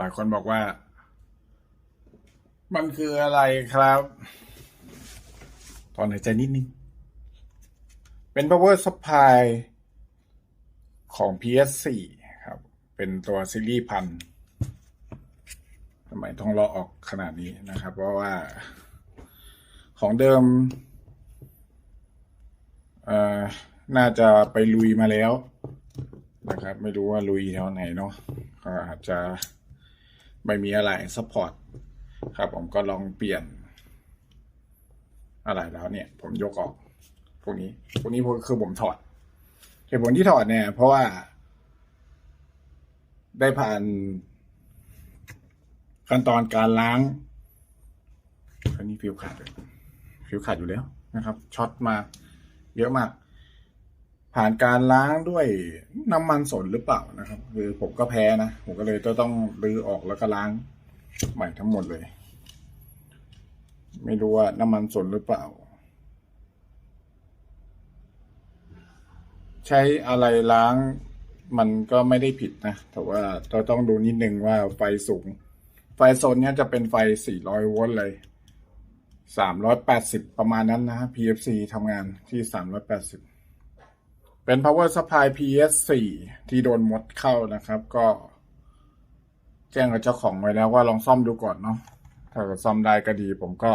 หลายคนบอกว่า มันคืออะไรครับตอนหายใจนิดนึง เป็น power supply ของ PS4 ครับ เป็นตัวซีรีส์พันทำไมต้องรอออกขนาดนี้นะครับ เพราะว่าของเดิม เอ่อ น่าจะไปลุยมาแล้วนะครับ ไม่รู้ว่าลุยแถวไหนเนาะก็อาจจะ ไม่มีอะไรซัพพอร์ตครับ ผมก็ลองเปลี่ยน อะไรแล้วเนี่ย ผมยกออก พวกนี้พวกนี้คือผมถอดเหตุผลที่ถอดเนี่ย เพราะว่า ได้ผ่าน ขั้นตอนการล้างอันนี้ฟิวขาดฟิวขาดอยู่แล้วนะครับช็อตมาเยอะมาก ผ่านการล้างด้วยน้ำมันสนหรือเปล่านะครับ คือผมก็แพ้นะ ผมก็เลยจะต้องรื้อออกแล้วก็ล้างใหม่ทั้งหมดเลย ไม่รู้ว่าน้ำมันสนหรือเปล่า ใช้อะไรล้างมันก็ไม่ได้ผิดนะ แต่ว่าเราต้องดูนิดนึงว่าไฟสูง ไฟโซนเนี้ยจะเป็นไฟ 400 โวลต์เลย 380 ประมาณนั้นนะฮะ PFC ทำงานที่ 380 เป็น power supply PS4 ที่โดนมดเข้านะครับ ก็ แจ้งกับเจ้าของไว้แล้วว่าลองซ่อมดูก่อนเนาะถ้าเกิดซ่อมได้ก็ดี ผมก็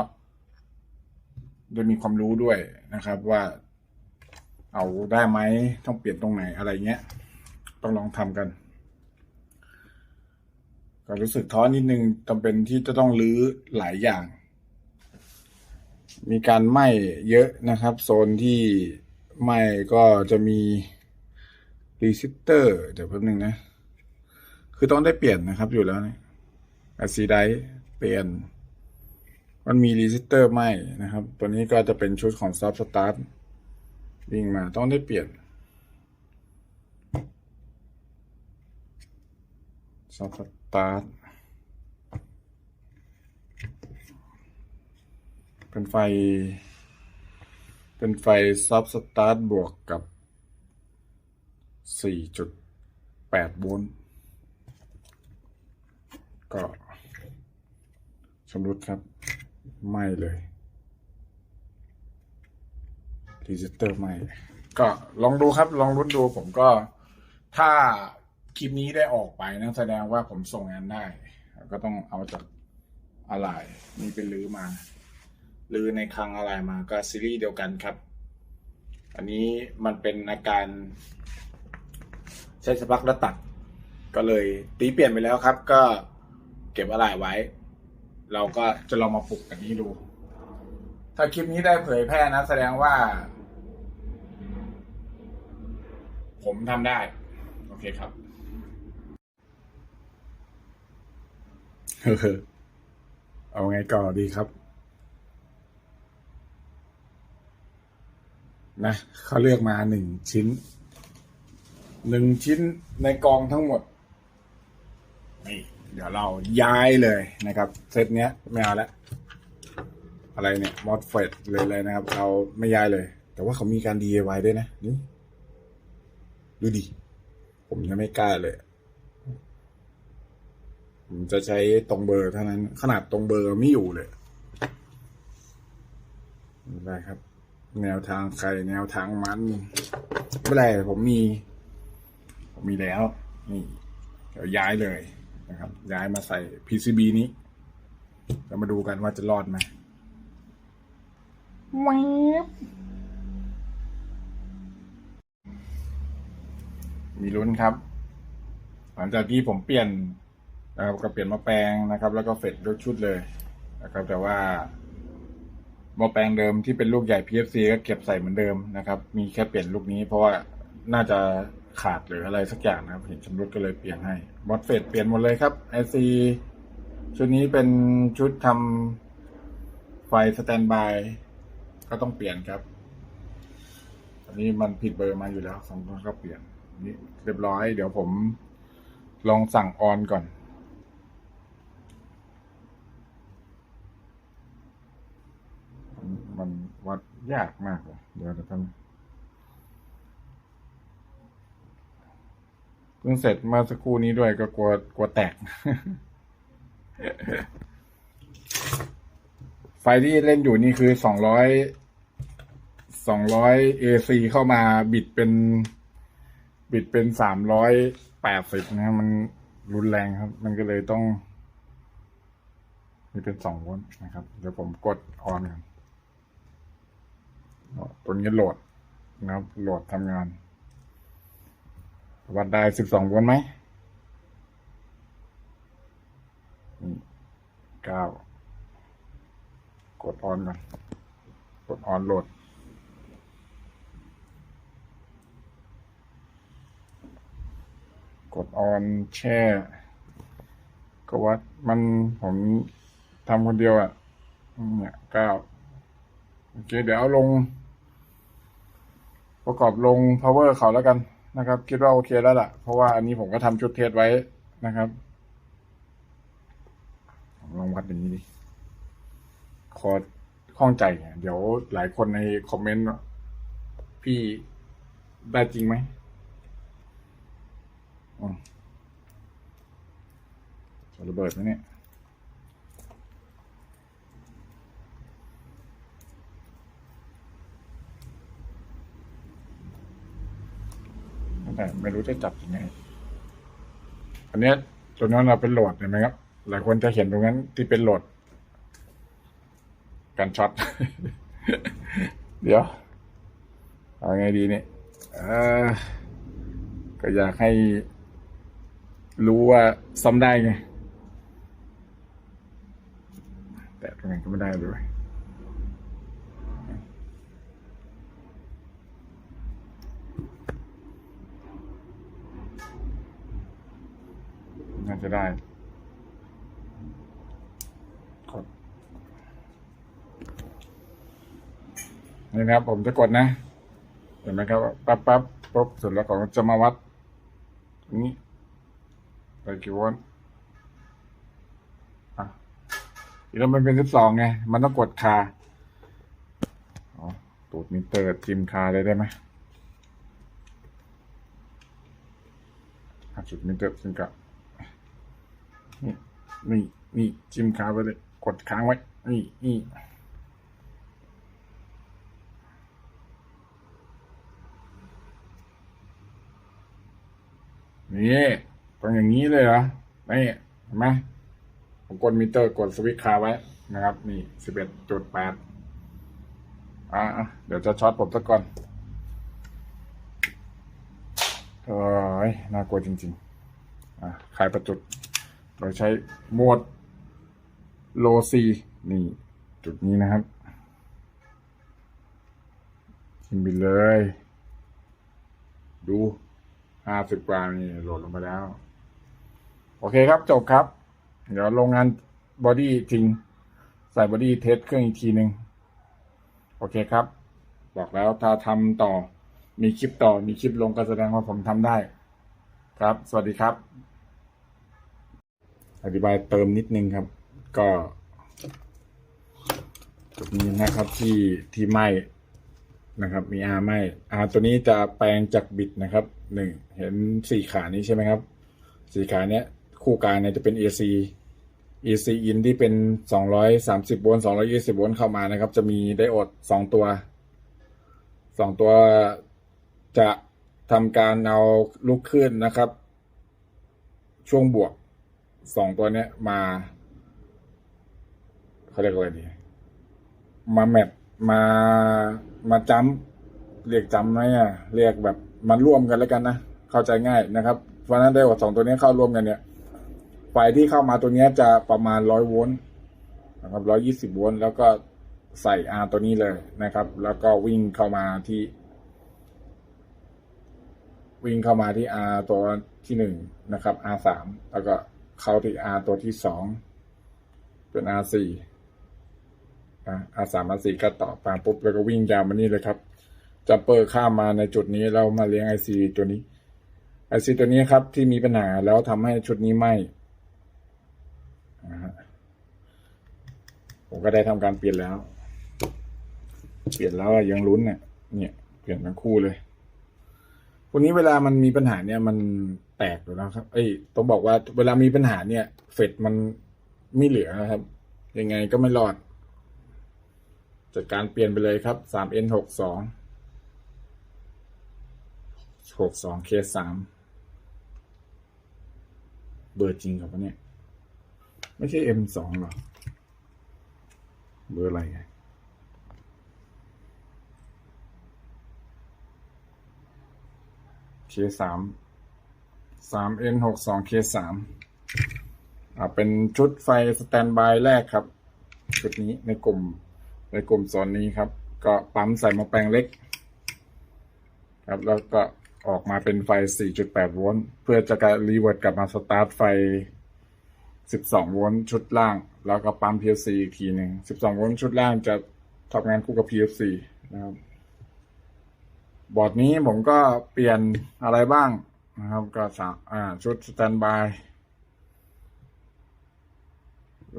ได้มีความรู้ด้วยนะครับว่า เอาได้ไหมต้องเปลี่ยนตรงไหนอะไรเงี้ย ต้องลองทำกัน ก็รู้สึกท้อนิดนึงจำเป็นที่จะต้องรื้อหลายอย่าง มีการไหม้เยอะนะครับ โซนที่ ไม้ก็จะมีรีซิสเตอร์ เดี๋ยวแป๊บนึงนะ คือต้องได้เปลี่ยนนะครับอยู่แล้วนี่อะซีไดเปลี่ยน มันมีรีซิสเตอร์ไม้นะครับ ตัวนี้ก็จะเป็นชุดของซับสตาร์ทวิ่งมาต้องได้เปลี่ยนซับสตาร์ทเป็นไฟ เป็นไฟซับสตาร์ทบวกกับ 4.8 โวลต์ ก็ชำรุดครับ ไม้เลยรีจิสเตอร์ไม้ก็ลองดูครับ ลองรุ้นดูผมก็ถ้าคลิปนี้ได้ออกไปนั่นแสดงว่าผมส่งงานได้ ก็ต้องเอาจากอะไรนี่เป็นรื้อมา หรือในคลังอะไรมาก็ซีรีส์เดียวกันครับ อันนี้มันเป็นอาการใช้สปักแล้วตัด ก็เลยตีเปลี่ยนไปแล้วครับ ก็เก็บอะไรไว้ เราก็จะลองมาปลุกกันนี้ดู ถ้าคลิปนี้ได้เผยแพร่นะ แสดงว่า ผมทำได้ โอเคครับเอเอาไงก่อดีครับ นะเขาเลือกมาหนึ่งชิ้นหนึ่งชิ้นในกองทั้งหมดนี่เดี๋ยวเราย้ายเลยนะครับ เซตเนี้ยไม่เอาละอะไรเนี่ยมอดเฟดเลยเลยนะครับ เราไม่ย้ายเลย แต่ว่าเขามีการ DIY ด้วยนะนี่ดูดิ ผมยังไม่กล้าเลย ผมจะใช้ตรงเบอร์เท่านั้น ขนาดตรงเบอร์ไม่อยู่เลยได้ครับ แนวทางใครแนวทางมันไม่เป็นไรผมมี ผมมีแล้ว นี่เดี๋ยวย้ายเลยนะครับ ย้ายมาใส่ PCB นี้เรามาดูกันว่าจะรอดไหมแวบมีลุ้นครับ หลังจากที่ผมเปลี่ยนนะครับก็เปลี่ยนมาแปลงนะครับ แล้วก็เฟดยกชุดเลยนะครับ แต่ว่า หมาแปลงเดิมที่เป็นลูกใหญ่ PFC ก็เก็บใส่เหมือนเดิมนะครับ มีแค่เปลี่ยนลูกนี้เพราะว่าน่าจะขาดหรืออะไรสักอย่างนะครับ เห็นชำรุดก็เลยเปลี่ยนให้มอสเฟดเปลี่ยนหมดเลยครับ IC ชุดนี้เป็นชุดทำไฟสแตนบายก็ต้องเปลี่ยนครับ อันนี้มันผิดเบอร์มาอยู่แล้วสองคนก็เปลี่ยนนี่เรียบร้อย เดี๋ยวผมลองสั่งออนก่อนวัด ยากมากเลยเดี๋ยวจะทำเพิ่งเสร็จมาสักครู่นี้ด้วยก็กลัวกลัวแตก ไฟที่เล่นอยู่นี่คือสองร้อยสองร้อยเอซีเข้ามาบิดเป็น บิดเป็นสามร้อยแปดสิบนะมันรุนแรงครับ มันก็เลยต้อง นี่เป็นสองโวลต์นะครับ เดี๋ยวผมกดออนกัน ตัวนี้โหลดนะครับ โหลดทำงาน วัดได้สิบสองโวลต์ไหมเก้ากดออนก่อนกดออนโหลดกดออนแช่ ก็วัดมันผมทำคนเดียวอะ่ะเนี่ยเก้าโอเค เดี๋ยวเอาลง ประกอบลง power เขาแล้วกันนะครับ คิดว่าโอเคแล้วล่ะ เพราะว่าอันนี้ผมก็ทำชุดเทสไว้นะครับลองวัดอย่างนี้ดิคอข้องใจเนี่ยเดี๋ยวหลายคนในคอมเมนต์พี่ได้จริงไหมอืมจะระเบิดไหมเนี่ย แต่ไม่รู้จะจับยังไงอันเนี้ยตัวนั้นเราเป็นโหลดเห็นไหมครับ หลายคนจะเห็นตรงนั้นที่เป็นโหลดการช็อต เดี๋ยว เอาไงดีเนี่ยเออก็อยากให้รู้ว่าซ่อมได้ไง แต่ตรงนั้นก็ไม่ได้ด้วยาจะได้ กด นี่นะครับ ผมจะกดนะ เห็นไหมครับปั๊บปั๊บปุ๊บเสร็จแล้วผมจะมาวัด นี้ไปกี่โวลต์อะอีกแล้วมันเป็นสิบสองไง มันต้องกดคาตูดมิเตอร์จิมคาเลยได้ไหมจุดมิเตอร์จิ้มกับ นี่นี่จิ้มค้างไว้เลย กดค้างไว้ นี่นี่นี่ต้องอย่างนี้เลยเหรอ นี่เห็นไหมผมกดมิเตอร์กดสวิตช์คาไว้นะครับ นี่สิบเอ็ดจุดแปดอะเดี๋ยวจะช็อตผมสักก่อนเอ้ยน่ากลัวจริง ๆ อะคลายประจุด โดยใช้โหมดโลซีนี่จุดนี้นะครับขึ้นไปเลย ดูห้าสิบกว่านี่โหลดลงไปแล้ว โอเคครับจบครับ เดี๋ยวโรงงานบอดี้ทิ้งใส่บอดี้เทสเครื่องอีกทีหนึ่งโอเคครับ บอกแล้วถ้าทำต่อมีคลิปต่อมีคลิปลงก็แสดงว่าผมทำได้ ครับ สวัสดีครับ อธิบายเติมนิดนึงครับ ก็จุดนี้นะครับที่ที่ไหมนะครับ มีอาไหมอาตัวนี้จะแปลงจากบิตนะครับหนึ่งเห็นสี่ขานี้ใช่ไหมครับสี่ขาเนี้ยคู่กางเนี่ยจะเป็น AC AC in ที่เป็นสองร้อยสามสิบโวลต์สองร้อยี่สิบโวลต์เข้ามานะครับ จะมีไดโอดสองตัวสองตัวจะทำการเอาลูกขึ้นนะครับ ช่วงบวก สองตัวเนี้ยมาเขาเรียกว่าอะไรดี มาแมทมามาจัมป์เรียกจัมป์ไหมอะเรียกแบบมันร่วมกันแล้วกันนะเข้าใจง่ายนะครับเพราะฉะนั้นได้ว่าสองตัวนี้เข้าร่วมกันเนี่ยไฟที่เข้ามาตัวนี้จะประมาณร้อยโวลต์นะครับร้อยี่สิบโวลต์แล้วก็ใส่ R ตัวนี้เลยนะครับ แล้วก็วิ่งเข้ามาที่ วิ่งเข้ามาที่ R ตัวที่หนึ่งนะครับ R สามแล้วก็ เข้าที่ R ตัวที่สองเป็น R สี่ R สาม R สี่ก็ต่อตาปุ๊บแล้วก็วิ่งยาวมานี่เลยครับจัมเปอร์ข้ามมาในจุดนี้เรามาเลี้ยง IC ตัวนี้ IC ตัวนี้ครับที่มีปัญหาแล้วทำให้ชุดนี้ไหมผมก็ได้ทำการเปลี่ยนแล้ว เปลี่ยนแล้วยังลุ้นเนี่ย เนี่ย เปลี่ยนทั้งคู่เลยวันนี้เวลามันมีปัญหาเนี่ยมัน แตกอยู่แล้วครับเอ้ยต้องบอกว่าเวลามีปัญหาเนี่ย เฟดมันไม่เหลือนะครับ ยังไงก็ไม่รอด จัดการเปลี่ยนไปเลยครับ 3N หกสองหกสองเคสามเบอร์จริงครับเนี่ย ไม่ใช่ M สองหรอ เบอร์อะไรไงเคสามสาม N หกสองเคสามอ่าเป็นชุดไฟสแตนบายแรกครับ ชุดนี้ในกลุ่มในกลุ่มโซนนี้ครับ ก็ปั๊มใส่มาแปลงเล็ก ครับ แล้วก็ออกมาเป็นไฟ 4.8 โวลต์ เพื่อจะการรีเวิร์ดกลับมาสตาร์ทไฟ 12 โวลต์ชุดล่าง แล้วก็ปั๊ม PLC อีกทีหนึ่ง 12 โวลต์ชุดล่างจะทำงานคู่กับ PLC นะครับ บอร์ดนี้ผมก็เปลี่ยนอะไรบ้าง นะครับก็สามอ่าชุดสแตนบาย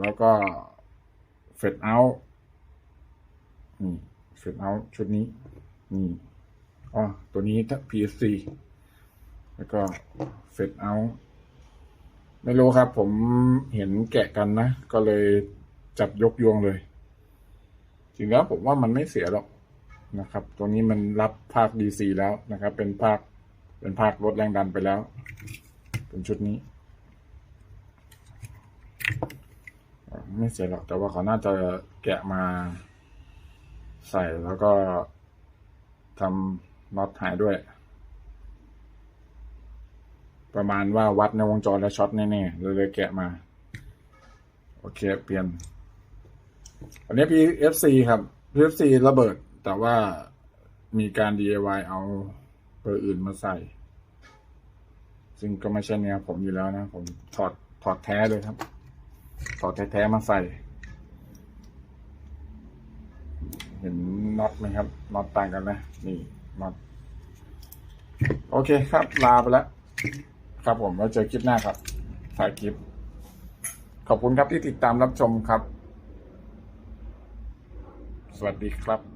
แล้วก็เฟดเอาท์นี่เฟดเอาท์ชุดนี้ นี่อ๋อตัวนี้ถ้า PSC แล้วก็เฟดเอาท์ไม่รู้ครับ ผมเห็นแกะกันนะ ก็เลยจับยกยวงเลย จริงแล้วผมว่ามันไม่เสียหรอกนะครับ ตัวนี้มันรับภาค DC แล้วนะครับ เป็นภาค เป็นภาคลดแรงดันไปแล้ว เป็นชุดนี้ ไม่เสียหรอกแต่ว่าเขาน่าจะแกะมาใส่แล้วก็ทำน็อตหายด้วย ประมาณว่าวัดในวงจรแล้วช็อตแน่ๆเลยเลยแกะมา โอเค เปลี่ยน อันนี้ PFC ครับ PFC ระเบิดแต่ว่ามีการ DIY เอา บอร์อื่นมาใส่ ซึ่งก็ไม่ใช่แนวผมอยู่แล้วนะ ผมถอดถอดแท้เลยครับ ถอดแท้ๆมาใส่ เห็นน็อตไหมครับน็อตต่างกันนะนี่น็อตโอเคครับ ลาไปแล้ว ครับผมแล้วเจอคลิปหน้าครับถ่ายคลิป ขอบคุณครับที่ติดตามรับชมครับ สวัสดีครับ